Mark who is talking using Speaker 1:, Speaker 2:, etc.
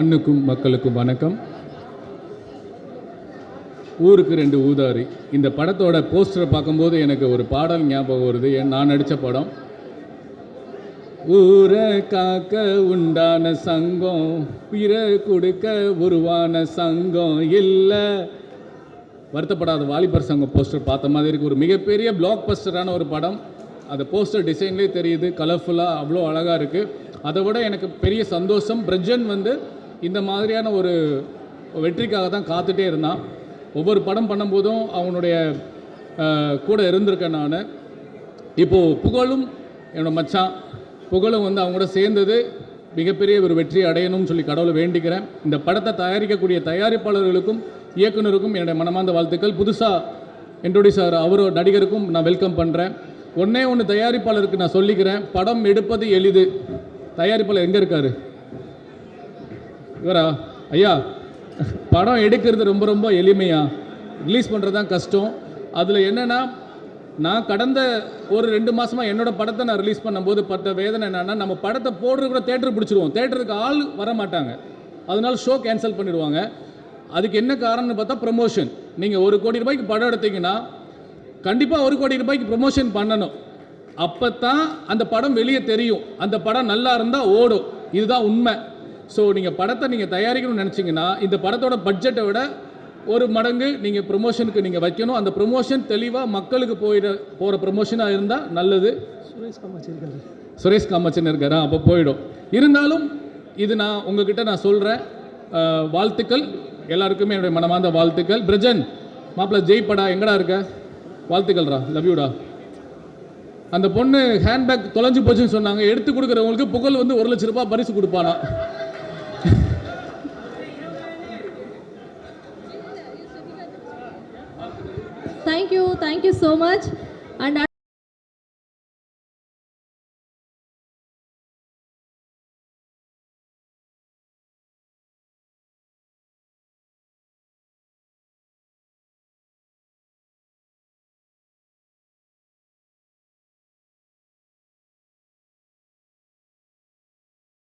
Speaker 1: மண்ணுக்கும் மக்களுக்கும் வணக்கம். ஊருக்கு ரெண்டு ஊதாரி. இந்த படத்தோட போஸ்டரை பார்க்கும்போது எனக்கு ஒரு பாடல் ஞாபகம் வருது. நான் நடித்த படம். ஊரை காக்க உண்டான சங்கம் பிற கொடுக்க உருவான சங்கம் இல்லை. வருத்தப்படாத வாலிபர் சங்கம் போஸ்டர் பார்த்த மாதிரி இருக்கு. ஒரு மிகப்பெரிய பிளாக் பஸ்டரான ஒரு படம். அந்த போஸ்டர் டிசைன்லேயே தெரியுது. கலர்ஃபுல்லாக அவ்வளோ அழகாக இருக்குது அதை விட எனக்கு பெரிய சந்தோஷம். பிரஜன் வந்து இந்த மாதிரியான ஒரு வெற்றிக்காக தான் காத்துட்டே இருந்தான். ஒவ்வொரு படம் பண்ணும்போதும் அவனுடைய கூட இருந்திருக்கேன் நான். இப்போது புகழும் என்னோட மச்சான். புகழும் வந்து அவங்க கூட சேர்ந்தது மிகப்பெரிய ஒரு வெற்றி அடையணும்னு சொல்லி கடவுளை வேண்டிக்கிறேன். இந்த படத்தை தயாரிக்கக்கூடிய தயாரிப்பாளர்களுக்கும் இயக்குனருக்கும் என்னுடைய மனமார்ந்த வாழ்த்துக்கள். புதுசாக இன்ட்ரோடியூஸ் ஆகிற அவரோ நடிகருக்கும் நான் வெல்கம் பண்ணுறேன் ஒன்றே ஒன்று தயாரிப்பாளருக்கு நான் சொல்லிக்கிறேன். படம் எடுப்பது எளிது. தயாரிப்பாளர் எங்கே இருக்காரு? இவரா? ஐயா படம் எடுக்கிறது ரொம்ப ரொம்ப எளிமையா? ரிலீஸ் பண்ணுறது தான் கஷ்டம். அதில் என்னென்னா நான் கடந்த ஒரு ரெண்டு மாதமாக என்னோடய படத்தை நான் ரிலீஸ் பண்ணும்போது பட்ட வேதனை என்னென்னா நம்ம படத்தை போடுறது கூட தேட்டருக்கு பிடிச்சிருவோம். தேட்டருக்கு ஆள் வர மாட்டாங்க. அதனால ஷோ கேன்சல் பண்ணிடுவாங்க. அதுக்கு என்ன காரணம்னு பார்த்தா ப்ரமோஷன். நீங்கள் ஒரு கோடி ரூபாய்க்கு படம் எடுத்தீங்கன்னா கண்டிப்பாக ஒரு கோடி ரூபாய்க்கு ப்ரமோஷன் பண்ணணும். அப்போ தான் அந்த படம் வெளியே தெரியும். அந்த படம் நல்லா இருந்தால் ஓடும். இதுதான் உண்மை. ஸோ நீங்கள் படத்தை நீங்கள் தயாரிக்கணும்னு நினச்சிங்கன்னா இந்த படத்தோட பட்ஜெட்டை விட ஒரு மடங்கு நீங்கள் ப்ரொமோஷனுக்கு நீங்கள் வைக்கணும். அந்த ப்ரொமோஷன் தெளிவாக மக்களுக்கு போயிட போகிற ப்ரொமோஷனாக இருந்தால் நல்லது.
Speaker 2: சுரேஷ் காமாட்சி இருக்காரு.
Speaker 1: சுரேஷ் காமச்சன் இருக்காரா? அப்போ போயிடும். இருந்தாலும் இது நான் உங்ககிட்ட நான் சொல்கிறேன் வாழ்த்துக்கள். எல்லாருக்குமே என்னுடைய மனமார்ந்த வாழ்த்துக்கள். பிரஜன் மாப்பிள்ள ஜெய்படா எங்கடா இருக்க? வாழ்த்துக்கள்ரா லவ் யூடா அந்த பொண்ணு ஹேண்ட்பேக் தொலைஞ்சு போச்சுன்னு சொன்னாங்க. எடுத்து கொடுக்குறவங்களுக்கு புகழ் வந்து ஒரு லட்ச ரூபாய் பரிசு கொடுப்பானா?
Speaker 3: Thank you, thank you so much. And